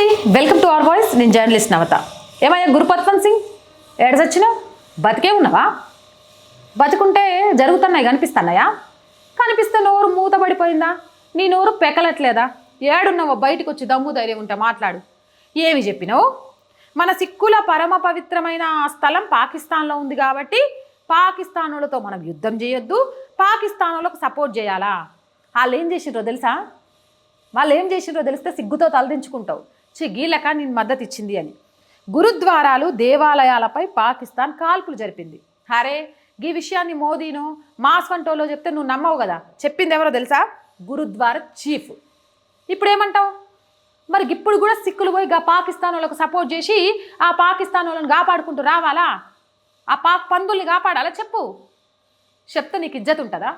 నమస్తే. Welcome to hour voice నేను journalist నవత. ఏమయ్యా గురుపత్వన్ సింగ్? ఏడసొచ్చినా? బతికే ఉన్నావా? బతుకుంటే జరుగుతున్నాయి కనిపిస్తున్నాయా కనిపిస్తే నోరు మూతపడిపోయిందా నీ నోరు పెకలట్లేదా? ఏడున్నావో బయటకు వచ్చి దమ్ము ధైర్యం ఉంటే మాట్లాడు. ఏమి చెప్పినావు? మన సిక్కుల పరమ పవిత్రమైన స్థలం పాకిస్తాన్లో ఉంది కాబట్టి పాకిస్తానులతో మనం యుద్ధం చేయొద్దు. పాకిస్తానులకు సపోర్ట్ చేయాలా? వాళ్ళు ఏం చేసిండ్రో తెలుసా? వాళ్ళు ఏం చేసిండ్రో తెలిస్తే సిగ్గుతో తలదించుకుంటావు. చి గీలక నేను మద్దతు ఇచ్చింది అని. గురుద్వారాలు దేవాలయాలపై పాకిస్తాన్ కాల్పులు జరిపింది. హరే ఈ విషయాన్ని మోదీను మాస్ వంటోలో చెప్తే నువ్వు నమ్మవు కదా? చెప్పింది ఎవరో తెలుసా? గురుద్వార చీఫ్. ఇప్పుడు ఏమంటావు మరి ఇప్పుడు కూడా సిక్కులు పోయి గా పాకిస్తాన్ వాళ్ళకు సపోర్ట్ చేసి ఆ పాకిస్తాన్ వాళ్ళని కాపాడుకుంటూ రావాలా? ఆ పాక్ పందుల్ని కాపాడాలా? చెప్పు. చెప్తే నీకు ఇజ్జత్ ఉంటుందా?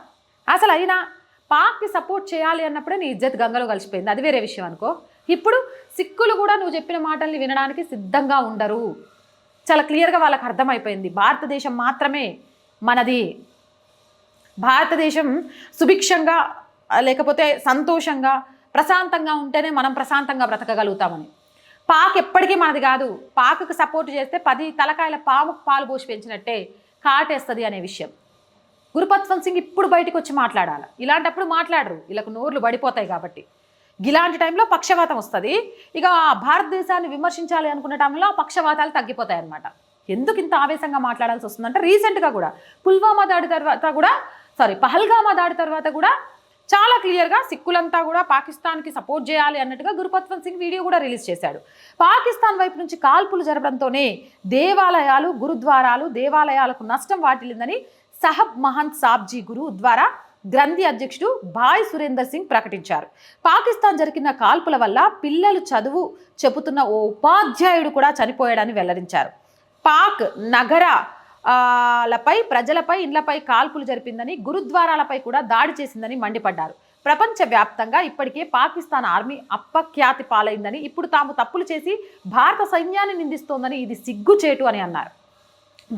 అసలు అయినా పాక్కి సపోర్ట్ చేయాలి అన్నప్పుడే నీ ఇజ్జత్ గంగలో కలిసిపోయింది. అది వేరే విషయం అనుకో. ఇప్పుడు సిక్కులు కూడా నువ్వు చెప్పిన మాటల్ని వినడానికి సిద్ధంగా ఉండరు. చాలా క్లియర్గా వాళ్ళకి అర్థమైపోయింది. భారతదేశం మాత్రమే మనది. భారతదేశం సుభిక్షంగా లేకపోతే సంతోషంగా ప్రశాంతంగా ఉంటేనే మనం ప్రశాంతంగా బ్రతకగలుగుతామని. పాక్ ఎప్పటికీ మనది కాదు. పాకుకు సపోర్ట్ చేస్తే పది తలకాయల పాము పాలు పోసి పెంచినట్టే కాటేస్తుంది అనే విషయం. గురుపత్వం సింగ్ ఇప్పుడు బయటకు వచ్చి మాట్లాడాలి. ఇలాంటప్పుడు మాట్లాడరు. వీళ్ళకు నోర్లు పడిపోతాయి కాబట్టి. ఇలాంటి టైంలో పక్షవాతం వస్తుంది. ఇక భారతదేశాన్ని విమర్శించాలి అనుకున్న టైంలో ఆ పక్షవాతాలు తగ్గిపోతాయి అన్నమాట ఎందుకు ఇంత ఆవేశంగా మాట్లాడాల్సి వస్తుందంటే రీసెంట్గా కూడా పుల్వామా దాడి తర్వాత కూడా సారీ పహల్గామా దాడి తర్వాత కూడా చాలా క్లియర్గా సిక్కులంతా కూడా పాకిస్తాన్కి సపోర్ట్ చేయాలి అన్నట్టుగా గురుపత్వంత్ సింగ్ వీడియో కూడా రిలీజ్ చేశాడు. పాకిస్తాన్ వైపు నుంచి కాల్పులు జరపడంతోనే దేవాలయాలు గురుద్వారాలు దేవాలయాలకు నష్టం వాటిల్లిందని సహబ్ మహంత్ సాబ్జీ గురు ద్వారా గ్రంథి అధ్యక్షుడు భాయ్ సురేందర్ సింగ్ ప్రకటించారు. పాకిస్తాన్ జరిగిన కాల్పుల వల్ల పిల్లలు చదువు చెబుతున్న ఓ ఉపాధ్యాయుడు కూడా చనిపోయాడని వెల్లడించారు. పాక్ నగర లపై ప్రజలపై ఇండ్లపై కాల్పులు జరిపిందని గురుద్వారాలపై కూడా దాడి చేసిందని మండిపడ్డారు. ప్రపంచవ్యాప్తంగా ఇప్పటికే పాకిస్తాన్ ఆర్మీ అప్పఖ్యాతి పాలైందని ఇప్పుడు తాము తప్పులు చేసి భారత సైన్యాన్ని నిందిస్తోందని ఇది సిగ్గుచేటు అని అన్నారు.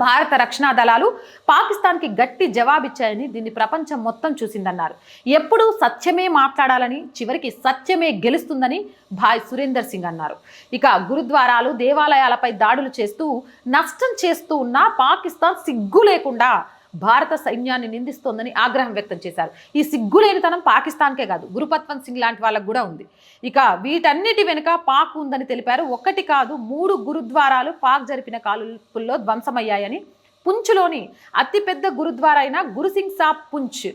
భారత రక్షణ దళాలు పాకిస్తాన్కి గట్టి జవాబిచ్చాయని దీన్ని ప్రపంచం మొత్తం చూసిందన్నారు. ఎప్పుడూ సత్యమే మాట్లాడాలని చివరికి సత్యమే గెలుస్తుందని భాయ్ సురేందర్ సింగ్ అన్నారు. ఇక గురుద్వారాలు దేవాలయాలపై దాడులు చేస్తూ నష్టం చేస్తూ ఉన్న పాకిస్తాన్ సిగ్గు లేకుండా భారత సైన్యాన్ని నిందిస్తోందని ఆగ్రహం వ్యక్తం చేశారు. ఈ సిగ్గులేనితనం పాకిస్తాన్కే కాదు గురుపత్వంత్ సింగ్ లాంటి వాళ్ళకు కూడా ఉంది. ఇక వీటన్నిటి వెనుక పాక్ ఉందని తెలిపారు. ఒకటి కాదు మూడు గురుద్వారాలు పాక్ జరిపిన కాల్పుల్లో ధ్వంసమయ్యాయని పుంచ్లోని అతిపెద్ద గురుద్వారా అయిన గురుసింగ్ సాబ్ పుంచ్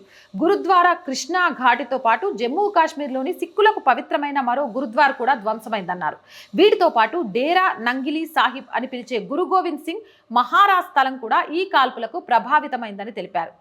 గురుద్వారా కృష్ణా ఘాటితో పాటు జమ్మూ కాశ్మీర్లోని సిక్కులకు పవిత్రమైన మరో గురుద్వార్ కూడా ధ్వంసమైందన్నారు. వీటితో పాటు డేరా నంగిలి సాహిబ్ అని పిలిచే గురు గోవింద్ సింగ్ మహారాజ్ స్థలం కూడా ఈ కాల్పులకు ప్రభావితమైందని తెలిపారు.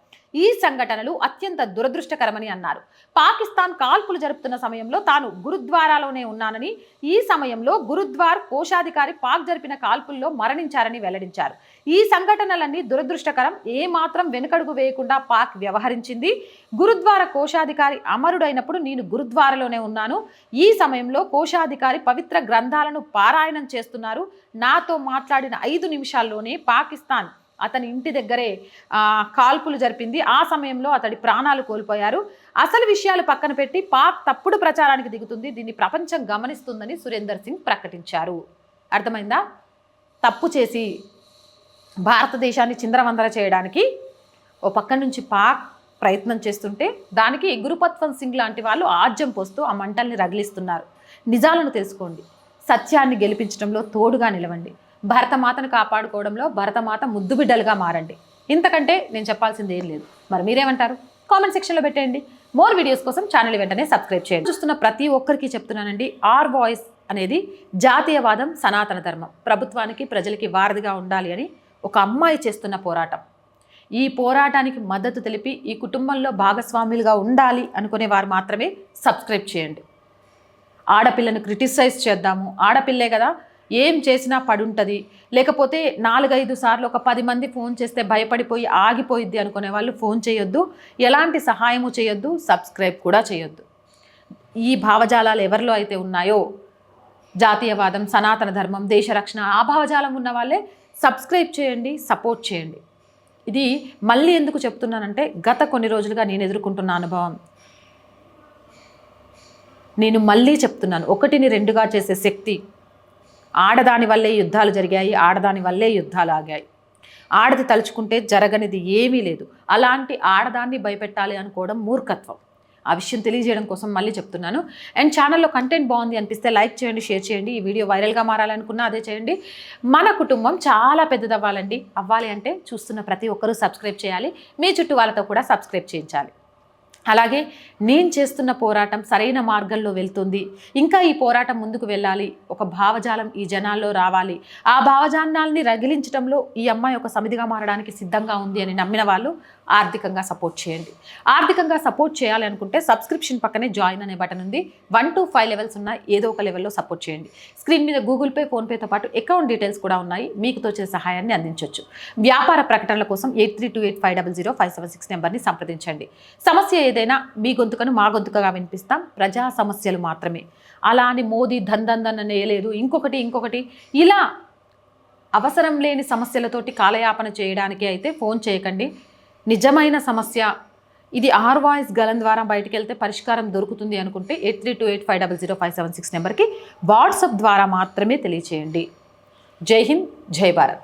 ఈ సంఘటనలు అత్యంత దురదృష్టకరమని అన్నారు. పాకిస్తాన్ కాల్పులు జరుపుతున్న సమయంలో తాను గురుద్వారాలోనే ఉన్నానని ఈ సమయంలో గురుద్వార్ కోశాధికారి పాక్ జరిపిన కాల్పుల్లో మరణించారని వెల్లడించారు. ఈ సంఘటనలన్నీ దురదృష్టకరం. ఏ మాత్రం వెనుకడుగు వేయకుండా పాక్ వ్యవహరించింది. గురుద్వార కోశాధికారి అమరుడైనప్పుడు నేను గురుద్వారలోనే ఉన్నాను. ఈ సమయంలో కోశాధికారి పవిత్ర గ్రంథాలను పారాయణం చేస్తున్నారు. నాతో మాట్లాడిన ఐదు నిమిషాల్లోనే పాకిస్తాన్ అతని ఇంటి దగ్గరే కాల్పులు జరిపింది. ఆ సమయంలో అతడి ప్రాణాలు కోల్పోయారు. అసలు విషయాలు పక్కన పెట్టి పాక్ తప్పుడు ప్రచారానికి దిగుతుంది. దీన్ని ప్రపంచం గమనిస్తుందని సురేందర్ సింగ్ ప్రకటించారు. అర్థమైందా? తప్పు చేసి భారతదేశాన్ని చింద్రవందర చేయడానికి ఓ పక్క నుంచి పాక్ ప్రయత్నం చేస్తుంటే దానికి గురుపత్వం సింగ్ లాంటి వాళ్ళు ఆజ్యం పోస్తూ ఆ మంటల్ని రగిలిస్తున్నారు. నిజాలను తెలుసుకోండి. సత్యాన్ని గెలిపించడంలో తోడుగా నిలవండి. భరతమాతను కాపాడుకోవడంలో భరతమాత ముద్దుబిడ్డలుగా మారండి. ఇంతకంటే నేను చెప్పాల్సింది ఏం లేదు. మరి మీరేమంటారు? కామెంట్ సెక్షన్లో పెట్టేయండి. మోర్ వీడియోస్ కోసం ఛానల్ వెంటనే సబ్స్క్రైబ్ చేయండి. చూస్తున్న ప్రతి ఒక్కరికి చెప్తున్నానండి ఆర్ వాయిస్ అనేది జాతీయవాదం సనాతన ధర్మం. ప్రభుత్వానికి ప్రజలకి వారధిగా ఉండాలి అని ఒక అమ్మాయి చేస్తున్న పోరాటం. ఈ పోరాటానికి మద్దతు తెలిపి ఈ కుటుంబంలో భాగస్వాములుగా ఉండాలి అనుకునే వారు మాత్రమే సబ్స్క్రైబ్ చేయండి. ఆడపిల్లను క్రిటిసైజ్ చేద్దాము. ఆడపిల్లే కదా ఏం చేసినా పడుంటుంది. లేకపోతే నాలుగైదు సార్లు ఒక పది మంది ఫోన్ చేస్తే భయపడిపోయి ఆగిపోయిద్ది అనుకునే వాళ్ళు ఫోన్ చేయొద్దు. ఎలాంటి సహాయము చేయొద్దు సబ్స్క్రైబ్ కూడా చేయొద్దు. ఈ భావజాలాలు ఎవరిలో అయితే ఉన్నాయో? జాతీయవాదం సనాతన ధర్మం దేశ రక్షణ ఆ భావజాలం ఉన్న వాళ్ళే సబ్స్క్రైబ్ చేయండి సపోర్ట్ చేయండి. ఇది మళ్ళీ ఎందుకు చెప్తున్నానంటే గత కొన్ని రోజులుగా నేను ఎదుర్కొంటున్న అనుభవం. నేను మళ్ళీ చెప్తున్నాను ఒకటిని రెండుగా చేసే శక్తి ఆడదాని వల్లే యుద్ధాలు జరిగాయి ఆడదాని వల్లే యుద్ధాలు ఆగాయి. ఆడది తలుచుకుంటే జరగనిది ఏమీ లేదు. అలాంటి ఆడదాన్ని భయపెట్టాలి అనుకోవడం మూర్ఖత్వం. ఆ విషయం తెలియజేయడం కోసం మళ్ళీ చెప్తున్నాను. అండ్ ఛానల్లో కంటెంట్ బాగుంది అనిపిస్తే లైక్ చేయండి షేర్ చేయండి. ఈ వీడియో వైరల్గా మారాలనుకున్నా అదే చేయండి. మన కుటుంబం చాలా పెద్దది అవ్వాలండి అవ్వాలి అంటే చూస్తున్న ప్రతి ఒక్కరూ సబ్స్క్రైబ్ చేయాలి. మీ చుట్టూ వాళ్ళతో కూడా సబ్స్క్రైబ్ చేయించాలి. అలాగే నేను చేస్తున్న పోరాటం సరైన మార్గంలో వెళ్తుంది. ఇంకా ఈ పోరాటం ముందుకు వెళ్ళాలి. ఒక భావజాలం ఈ జనాల్లో రావాలి. ఆ భావజాలాన్ని రగిలించడంలో ఈ అమ్మాయి ఒక సమిధిగా మారడానికి సిద్ధంగా ఉంది అని నమ్మిన వాళ్ళు ఆర్థికంగా సపోర్ట్ చేయండి. ఆర్థికంగా సపోర్ట్ చేయాలి అనుకుంటే సబ్స్క్రిప్షన్ పక్కనే జాయిన్ అనే బటన్ ఉంది. వన్ టు ఫైవ్ లెవెల్స్ ఉన్న ఏదో ఒక లెవెల్లో సపోర్ట్ చేయండి. స్క్రీన్ మీద గూగుల్ పే ఫోన్పేతో పాటు అకౌంట్ డీటెయిల్స్ కూడా ఉన్నాయి. మీకు తోచే సహాయాన్ని అందించవచ్చు వ్యాపార ప్రకటనల కోసం eight three two eight five double zero five seven six నెంబర్ని సంప్రదించండి. సమస్య ఏదైనా మీ గొంతుకను మా గొంతుకగా వినిపిస్తాం. ప్రజా సమస్యలు మాత్రమే. అలా అని మోదీ ధన్ నేయలేదు ఇంకొకటి ఇంకొకటి. ఇలా అవసరం లేని సమస్యలతోటి కాలయాపన చేయడానికి అయితే ఫోన్ చేయకండి. నిజమైన సమస్య. ఇది ఆర్ వాయిస్ గలం ద్వారా బయటికి వెళ్తే పరిష్కారం దొరుకుతుంది అనుకుంటే eight three two eight five double zero five seven six నెంబర్కి వాట్సాప్ ద్వారా మాత్రమే తెలియచేయండి. జై హింద్ జై భారత్.